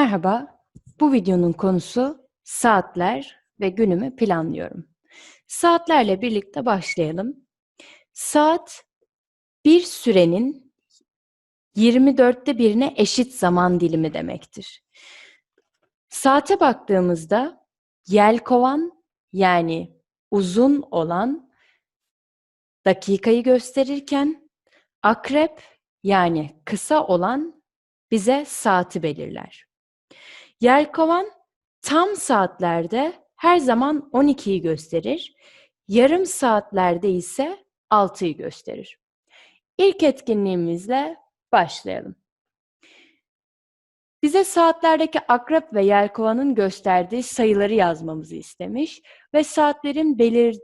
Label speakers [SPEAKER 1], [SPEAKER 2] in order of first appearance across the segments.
[SPEAKER 1] Merhaba, bu videonun konusu saatler ve günümü planlıyorum. Saatlerle birlikte başlayalım. Saat bir sürenin 24'te birine eşit zaman dilimi demektir. Saate baktığımızda yelkovan yani uzun olan dakikayı gösterirken akrep yani kısa olan bize saati belirler. Yelkovan tam saatlerde her zaman 12'yi gösterir, yarım saatlerde ise 6'yı gösterir. İlk etkinliğimizle başlayalım. Bize saatlerdeki akrep ve yelkovanın gösterdiği sayıları yazmamızı istemiş ve saatlerin belir,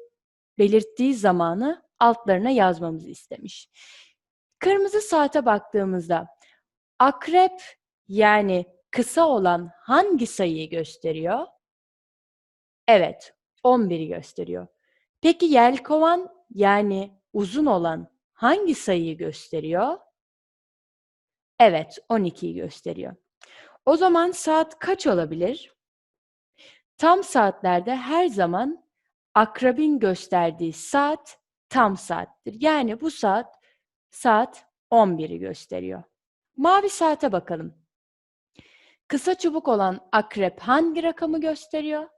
[SPEAKER 1] belirttiği zamanı altlarına yazmamızı istemiş. Kırmızı saate baktığımızda akrep yani kısa olan hangi sayıyı gösteriyor? Evet, 11'i gösteriyor. Peki yelkovan yani uzun olan hangi sayıyı gösteriyor? Evet, 12'yi gösteriyor. O zaman saat kaç olabilir? Tam saatlerde her zaman akrebin gösterdiği saat tam saattir. Yani bu saat saat 11'i gösteriyor. Mavi saate bakalım. Kısa çubuk olan akrep hangi rakamı gösteriyor?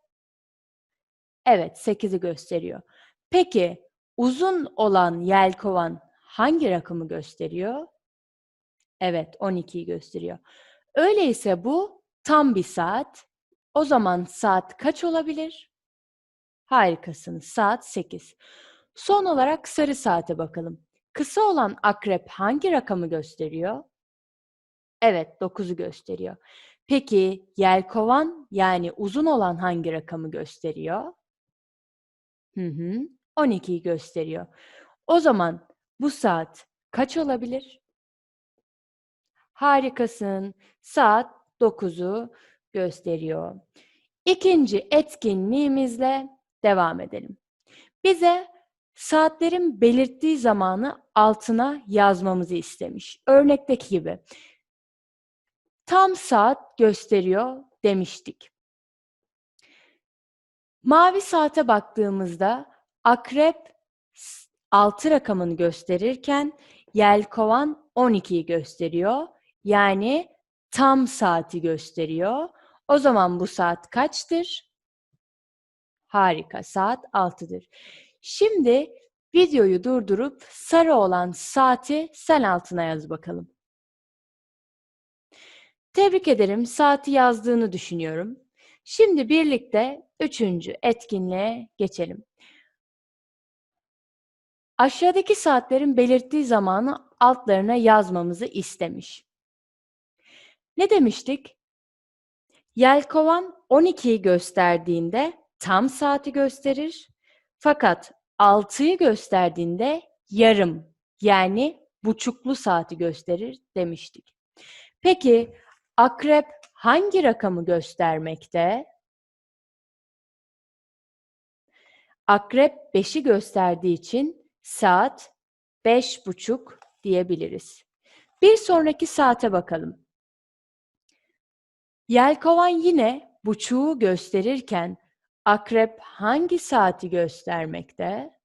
[SPEAKER 1] Evet, 8'i gösteriyor. Peki uzun olan yelkovan hangi rakamı gösteriyor? Evet, 12'yi gösteriyor. Öyleyse bu tam bir saat. O zaman saat kaç olabilir? Harikasınız. Saat 8. Son olarak sarı saate bakalım. Kısa olan akrep hangi rakamı gösteriyor? Evet, 9'u gösteriyor. Peki yelkovan yani uzun olan hangi rakamı gösteriyor? Hı hı, 12'yi gösteriyor. O zaman bu saat kaç olabilir? Harikasın. Saat 9'u gösteriyor. İkinci etkinliğimizle devam edelim. Bize saatlerin belirttiği zamanı altına yazmamızı istemiş. Örnekteki gibi tam saat gösteriyor demiştik. Mavi saate baktığımızda akrep 6 rakamını gösterirken yelkovan 12'yi gösteriyor. Yani tam saati gösteriyor. O zaman bu saat kaçtır? Harika, saat 6'dır. Şimdi videoyu durdurup sarı olan saati sen altına yaz bakalım. Tebrik ederim, saati yazdığını düşünüyorum. Şimdi birlikte üçüncü etkinliğe geçelim. Aşağıdaki saatlerin belirttiği zamanı altlarına yazmamızı istemiş. Ne demiştik? Yelkovan 12'yi gösterdiğinde tam saati gösterir. Fakat 6'yı gösterdiğinde yarım yani buçuklu saati gösterir demiştik. Peki akrep hangi rakamı göstermekte? Akrep 5'i gösterdiği için saat beş buçuk diyebiliriz. Bir sonraki saate bakalım. Yelkovan yine buçuğu gösterirken akrep hangi saati göstermekte?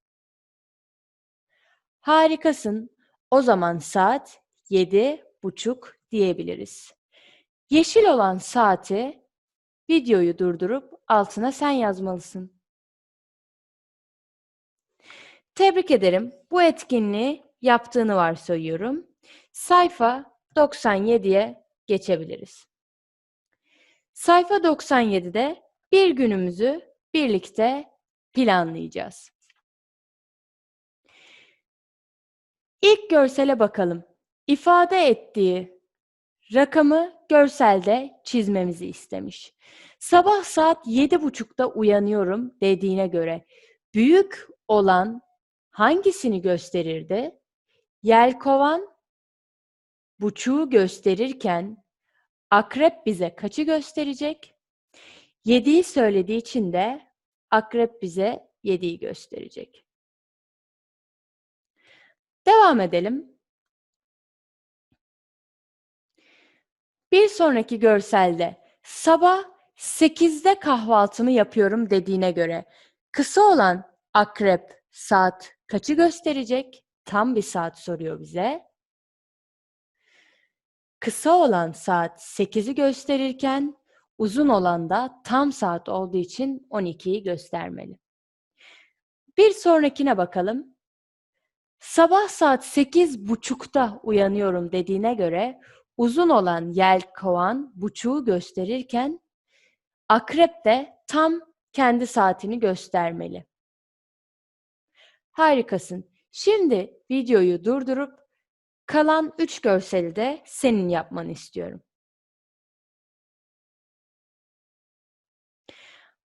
[SPEAKER 1] Harikasın. O zaman saat yedi buçuk diyebiliriz. Yeşil olan saati videoyu durdurup altına sen yazmalısın. Tebrik ederim. Bu etkinliği yaptığını varsayıyorum. Sayfa 97'ye geçebiliriz. Sayfa 97'de bir günümüzü birlikte planlayacağız. İlk görsele bakalım. İfade ettiği rakamı görselde çizmemizi istemiş. Sabah saat yedi buçukta uyanıyorum dediğine göre büyük olan hangisini gösterirdi? Yelkovan buçuğu gösterirken akrep bize kaçı gösterecek? Yediği söylediği için de akrep bize yediği gösterecek. Devam edelim. Bir sonraki görselde sabah 8'de kahvaltımı yapıyorum dediğine göre kısa olan akrep saat kaçı gösterecek? Tam bir saat soruyor bize. Kısa olan saat 8'i gösterirken uzun olan da tam saat olduğu için 12'yi göstermeli. Bir sonrakine bakalım. Sabah saat sekiz buçukta uyanıyorum dediğine göre uzun olan yelkovan buçuğu gösterirken akrep de tam kendi saatini göstermeli. Harikasın. Şimdi videoyu durdurup kalan üç görseli de senin yapmanı istiyorum.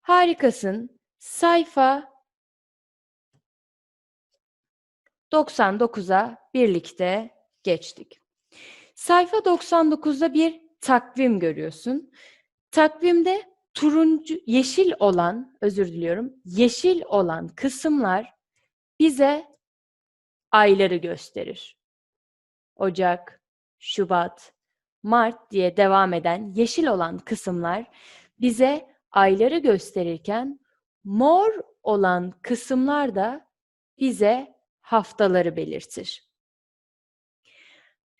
[SPEAKER 1] Harikasın. Sayfa 99'a birlikte geçtik. Sayfa 99'da bir takvim görüyorsun. Takvimde turuncu, yeşil olan, özür diliyorum, yeşil olan kısımlar bize ayları gösterir. Ocak, Şubat, Mart diye devam eden yeşil olan kısımlar bize ayları gösterirken mor olan kısımlar da bize haftaları belirtir.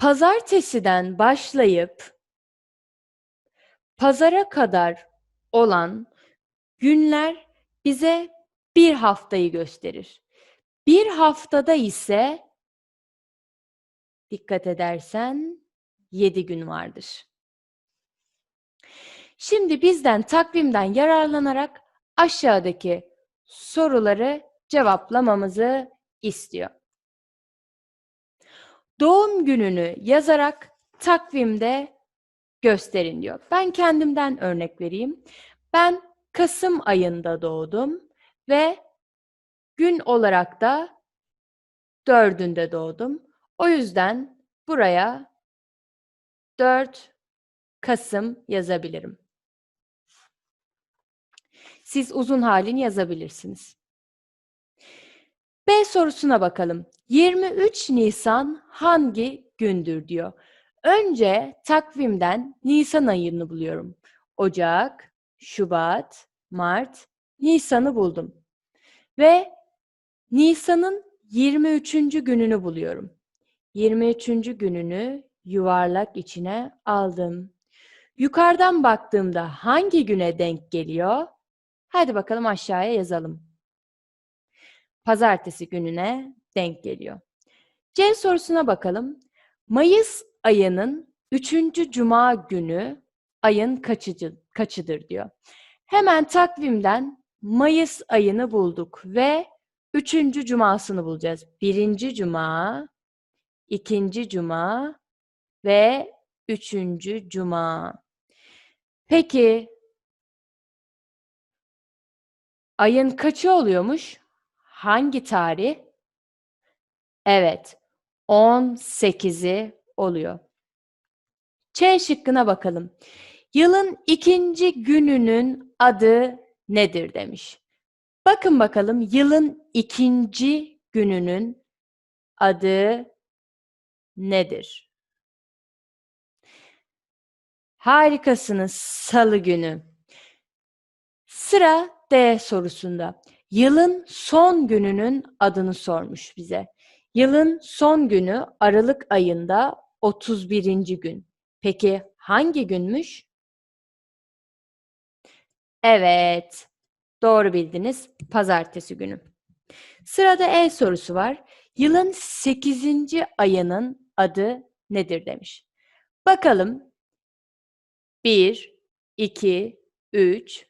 [SPEAKER 1] Pazartesiden başlayıp pazara kadar olan günler bize bir haftayı gösterir. Bir haftada ise dikkat edersen yedi gün vardır. Şimdi bizden takvimden yararlanarak aşağıdaki soruları cevaplamamızı istiyor. Doğum gününü yazarak takvimde gösterin diyor. Ben kendimden örnek vereyim. Ben Kasım ayında doğdum ve gün olarak da dördünde doğdum. O yüzden buraya 4 Kasım yazabilirim. Siz uzun halini yazabilirsiniz. B sorusuna bakalım. 23 Nisan hangi gündür diyor. Önce takvimden Nisan ayını buluyorum. Ocak, Şubat, Mart, Nisan'ı buldum. Ve Nisan'ın 23. gününü buluyorum. 23. gününü yuvarlak içine aldım. Yukarıdan baktığımda hangi güne denk geliyor? Hadi bakalım aşağıya yazalım pazartesi gününe denk geliyor. C sorusuna bakalım. Mayıs ayının üçüncü cuma günü ayın kaçıcı, kaçıdır diyor. Hemen takvimden Mayıs ayını bulduk ve üçüncü cumasını bulacağız. Birinci cuma, ikinci cuma ve üçüncü cuma. Peki ayın kaçı oluyormuş? hangi tarih? Evet, 18'i oluyor. Ç şıkkına bakalım. Yılın ikinci gününün adı nedir demiş. Bakın bakalım yılın ikinci gününün adı nedir? Harikasınız salı günü. Sıra D sorusunda. Yılın son gününün adını sormuş bize. Yılın son günü Aralık ayında 31. gün. Peki hangi günmüş? Evet, doğru bildiniz. Pazartesi günü. Sırada E sorusu var. Yılın 8. ayının adı nedir demiş. Bakalım. 1, 2, 3,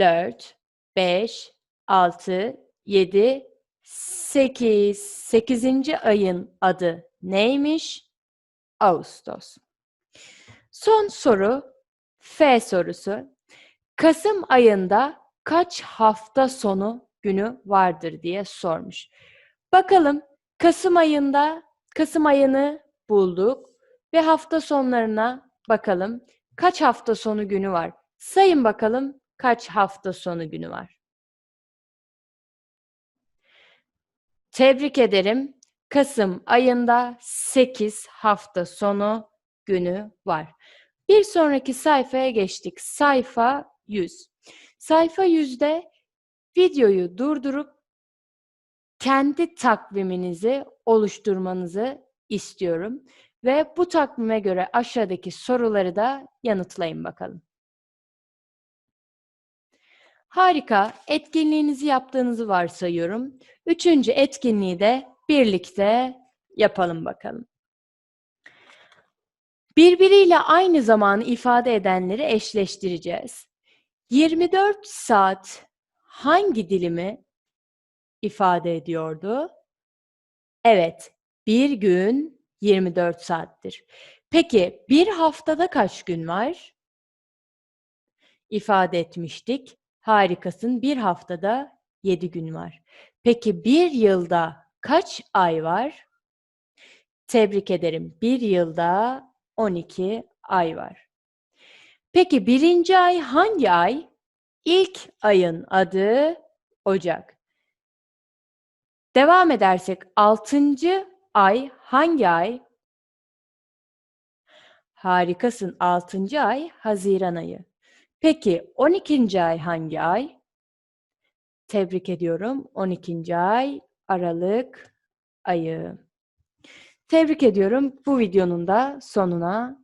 [SPEAKER 1] 4, 5, 6, 7, 8. 8. ayın adı neymiş? Ağustos. Son soru F sorusu. Kasım ayında kaç hafta sonu günü vardır diye sormuş. Bakalım Kasım ayında Kasım ayını bulduk ve hafta sonlarına bakalım kaç hafta sonu günü var. Sayın bakalım kaç hafta sonu günü var. Tebrik ederim. Kasım ayında 8 hafta sonu günü var. Bir sonraki sayfaya geçtik. Sayfa 100. Sayfa 100'de videoyu durdurup kendi takviminizi oluşturmanızı istiyorum ve bu takvime göre aşağıdaki soruları da yanıtlayın bakalım. Harika, etkinliğinizi yaptığınızı varsayıyorum. Üçüncü etkinliği de birlikte yapalım bakalım. Birbiriyle aynı zamanı ifade edenleri eşleştireceğiz. 24 saat hangi dilimi ifade ediyordu? Evet, bir gün 24 saattir. Peki bir haftada kaç gün var? İfade etmiştik. Harikasın. Bir haftada 7 gün var. Peki bir yılda kaç ay var? Tebrik ederim. Bir yılda 12 ay var. Peki birinci ay hangi ay? İlk ayın adı Ocak. Devam edersek altıncı ay hangi ay? Harikasın. Altıncı ay Haziran ayı. Peki 12. ay hangi ay? Tebrik ediyorum. 12. ay Aralık ayı. Tebrik ediyorum. Bu videonun da sonuna